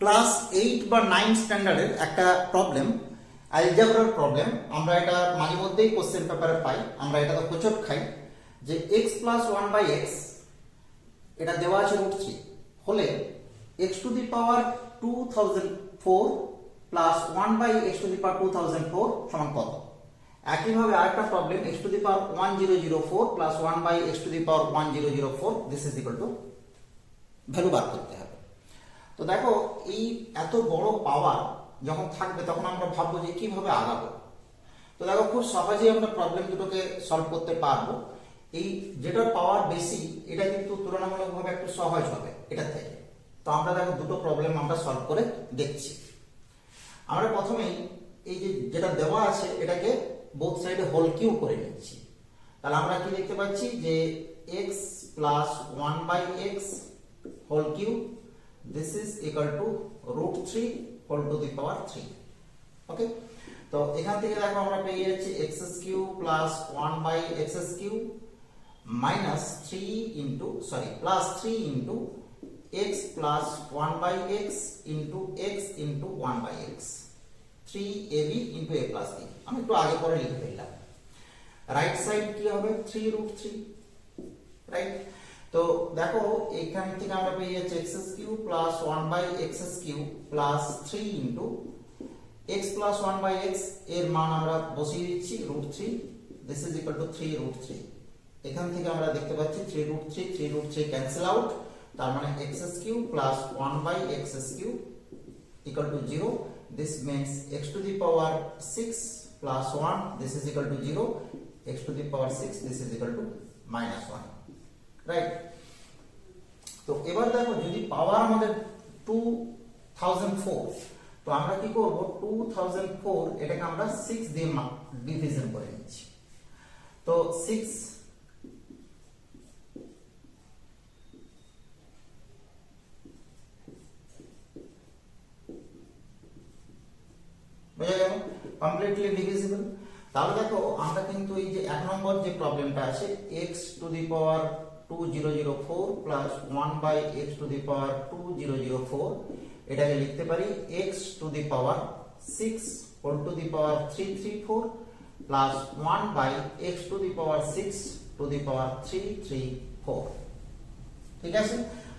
Class eight বা nine স্ট্যান্ডার্ডের একটা প্রবলেম অ্যালজাবরার প্রবলেম আমরা এটা মাঝে মধ্যেই কোশ্চেন পেপারে পাই, আমরা এটা তো কোচট খাই, যে x plus one by x এটা দেওয়া আছে রুট থ্রি হলে x to the power two thousand four plus one by x to the power two thousand four সমান কত? একইভাবে আরেকটা problem x to the power one zero zero four plus one by x to the power one zero zero four this is equal to value বার করতে হবে। তো দেখো, এই এত বড় পাওয়ার যখন থাকবে, তখন আমরা ভাববো যে কীভাবে আগাবো। তো দেখো, খুব সহজেই আমরা প্রবলেম দুটোকে সলভ করতে পারব। এই যেটার পাওয়ার বেশি, এটা কিন্তু তুলনামূলকভাবে একটু সহজ হবে এটা থেকে। তো আমরা দেখো, দুটো প্রবলেম আমরা সলভ করে দেখছি। আমরা প্রথমেই এই যে যেটা দেওয়া আছে, এটাকে বোথ সাইডে হোল কিউ করে নিচ্ছি। তাহলে আমরা কি দেখতে পাচ্ছি যে x plus one by x whole cube this is equal to root three whole to the power three okay তো এখান থেকে দেখো আমরা পেয়ে যাচ্ছি x cube plus one by x cube minus three into sorry plus three into x plus one by x into x into one by x three A B into A plus B আমি একটু আগে পরে লিখে ফেললাম। Right side কি হবে? Three root three right তো দেখো, এখান থেকে আমরা পেয়ে যাচ্ছি x S cube plus one by x S cube plus three into x plus one by এক্সের মান আমরা বসিয়ে দিচ্ছি root three this is equal to three root three এখান থেকে আমরা দেখতে পাচ্ছি three root three three root three cancel out তার মানে x S cube plus one by x S cube equal to 0 this means x to the power 6 plus 1 this is equal to 0 x to the power 6 this is equal to minus 1 right? তো এবার দেখো যদি পাওয়ার আমাদের 2004 তো আমরা কি করব? 2004 এটাকে আমরা 6 দিয়ে ডিভিশন করে নিচ্ছি। তো 6 বোঝা গেল? কমপ্লিটলি ডিভিজিবল তাহলে দেখো, আমরা কিন্তু এই যে এক নম্বর যে প্রবলেমটা আছে x to the power two zero zero four plus one by x to the power two zero zero four এটাকে লিখতে পারি x to the power six whole to the power three three four plus one by x to the power six to the power three three four ঠিক আছে?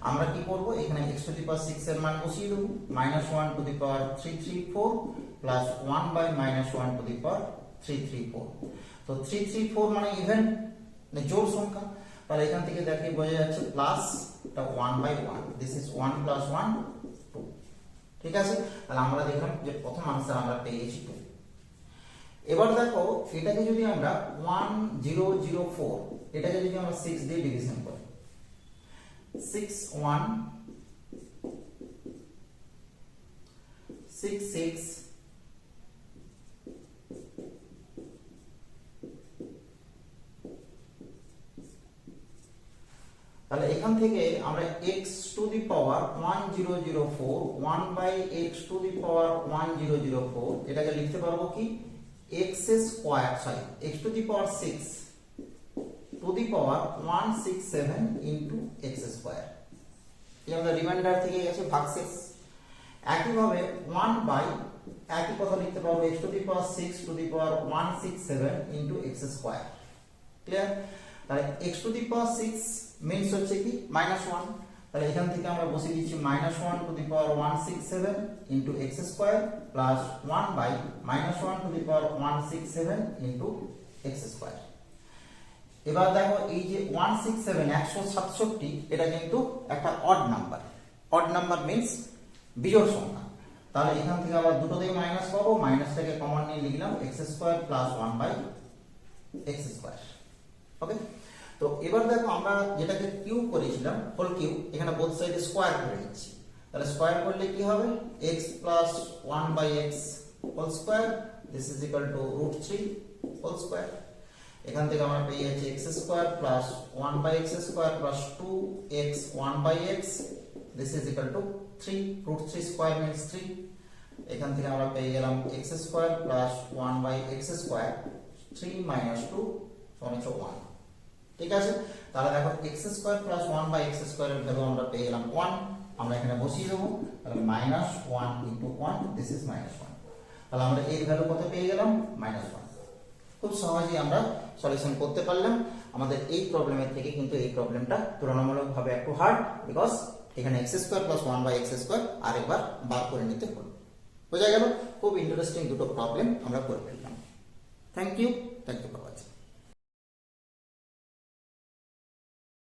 আমরা কি করব? এখানে x to the power 6 এর মান বসিয়ে দেব। Minus one to the power three three four plus one by minus one to the power three three four তো থ্রি থ্রি ফোর মানে ইভেন মানে জোড় সংখ্যা। তাহলে এখান থেকে দেখে বোঝা যাচ্ছে প্লাস এটা one by one this is one plus one two ঠিক আছে? তাহলে আমরা দেখলাম যে প্রথম আনসার আমরা পেয়ে গেছি টু এবার দেখো, এটাকে যদি আমরা ওয়ান জিরো জিরো ফোর এটাকে যদি আমরা সিক্স দিয়ে ডিভিশন করি। six, one, six six তাহলে এখান থেকে আমরা x to the power one zero zero four one by x to the power one zero zero four এটাকে লিখতে পারব কি? X square sorry x to the power six to the power one six seven into x square এই আমাদের reminder থেকে গেছে ভাগশেষ একইভাবে ওয়ান বাই একই কথা লিখতে পারব x to the power six to the power one six seven into x square clear তাহলে x to the power six means হচ্ছে কি? মাইনাস ওয়ান তাহলে এখান থেকে আমরা বসিয়ে দিচ্ছি minus one to the power one six seven into x square plus one by minus one to the power one six seven into x square এবার দেখো এই যে ওয়ান সিক্স সেভেন একশো সাতষট্টি, এটা কিন্তু একটা odd number odd number means বিজোড় সংখ্যা। তাহলে এখান থেকে আবার দুটো দিয়ে মাইনাস পাবো। মাইনাস থেকে কমন নিয়ে লিখলাম x square plus one by x square okay তো এবার দেখো আমরা যেটাকে কিউ করেছিলাম হোল কিউ এখানে বোথ সাইডে স্কোয়ার করে নিচ্ছি। তাহলে স্কোয়ার করলে কি হবে? X plus one by x whole square this is equal to root three whole square এখান থেকে আমরা পেয়ে যাচ্ছি x square plus one by x square plus two x one by x this is equal to three root three square means three এখান থেকে আমরা পেয়ে গেলাম x square plus one by x square three minus two সমান হচ্ছে one ঠিক আছে? তাহলে দেখো x square plus one by x স্কোয়ারের ভ্যালু আমরা পেয়ে গেলাম ওয়ান আমরা এখানে বসিয়ে দেবো। তাহলে minus one into one this is minus তাহলে আমরা এর ভ্যালু কত পেয়ে গেলাম? মাইনাস ওয়ান খুব সহজেই আমরা সলিউশন করতে পারলাম। আমাদের এই প্রবলেমের থেকে কিন্তু এই প্রবলেমটা তুলনামূলকভাবে একটু হার্ড বিকজ এখানে x square plus one by x square আরেকবার বার করে নিতে হলো বোঝা গেল? খুব ইন্টারেস্টিং দুটো প্রবলেম আমরা করে ফেললাম। Thank you thank you for watching